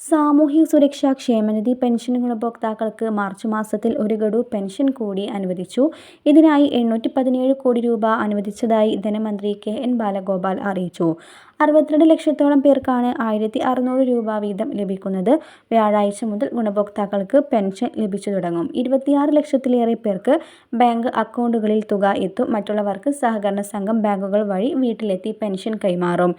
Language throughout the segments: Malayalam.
സാമൂഹിക സുരക്ഷാ ക്ഷേമനിധി പെൻഷൻ ഗുണഭോക്താക്കൾക്ക് മാർച്ച് മാസത്തിൽ ഒരു ഗഡു പെൻഷൻ കൂടി അനുവദിച്ചു. ഇതിനായി എണ്ണൂറ്റി പതിനേഴ് കോടി രൂപ അനുവദിച്ചതായി ധനമന്ത്രി കെ എൻ ബാലഗോപാൽ അറിയിച്ചു. അറുപത്തിരണ്ട് ലക്ഷത്തോളം പേർക്കാണ് ആയിരത്തി അറുന്നൂറ് രൂപ വീതം ലഭിക്കുന്നത്. വ്യാഴാഴ്ച മുതൽ ഗുണഭോക്താക്കൾക്ക് പെൻഷൻ ലഭിച്ചു തുടങ്ങും. ഇരുപത്തിയാറ് ലക്ഷത്തിലേറെ പേർക്ക് ബാങ്ക് അക്കൗണ്ടുകളിൽ തുക എത്തും. മറ്റുള്ളവർക്ക് സഹകരണ സംഘം ബാങ്കുകൾ വഴി വീട്ടിലെത്തി പെൻഷൻ കൈമാറും.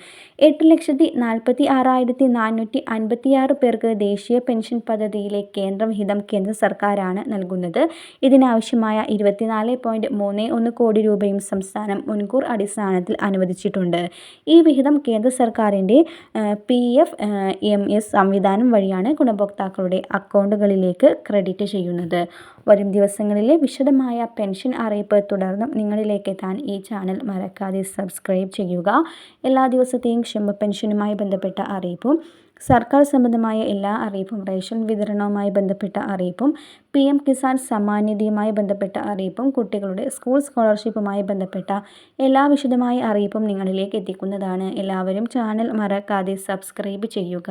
എട്ട് ലക്ഷത്തി നാൽപ്പത്തി ആറായിരത്തി നാനൂറ്റി അൻപത്തിയാറ് പേർക്ക് ദേശീയ പെൻഷൻ പദ്ധതിയിലെ കേന്ദ്രവിഹിതം കേന്ദ്ര സർക്കാരാണ് നൽകുന്നത്. ഇതിനാവശ്യമായ ഇരുപത്തിനാല് മൂന്ന് ഒന്ന് കോടി രൂപയും സംസ്ഥാനം മുൻകൂർ അടിസ്ഥാനത്തിൽ അനുവദിച്ചിട്ടുണ്ട്. ഈ വിഹിതം കേന്ദ്ര സർക്കാരിന്റെ പി എഫ് എം എസ് സംവിധാനം വഴിയാണ് ഗുണഭോക്താക്കളുടെ അക്കൗണ്ടുകളിലേക്ക് ക്രെഡിറ്റ് ചെയ്യുന്നത്. വരും ദിവസങ്ങളിലെ വിശദമായ പെൻഷൻ അറിയിപ്പ് തുടർന്നും നിങ്ങളിലേക്ക് എത്താൻ ഈ ചാനൽ മറക്കാതെ സബ്സ്ക്രൈബ് ചെയ്യുക. എല്ലാ ദിവസത്തെയും ക്ഷമ പെൻഷനുമായി ബന്ധപ്പെട്ട അറിയിപ്പും സർക്കാർ സംബന്ധമായ എല്ലാ അറിയിപ്പും റേഷൻ വിതരണവുമായി ബന്ധപ്പെട്ട അറിയിപ്പും പി എം കിസാൻ സമ്മാനിധിയുമായി ബന്ധപ്പെട്ട അറിയിപ്പും കുട്ടികളുടെ സ്കൂൾ സ്കോളർഷിപ്പുമായി ബന്ധപ്പെട്ട എല്ലാ വിശദമായ അറിയിപ്പും നിങ്ങളിലേക്ക് എത്തിക്കുന്നതാണ്. എല്ലാവരും ചാനൽ മറക്കാതെ സബ്സ്ക്രൈബ് ചെയ്യുക.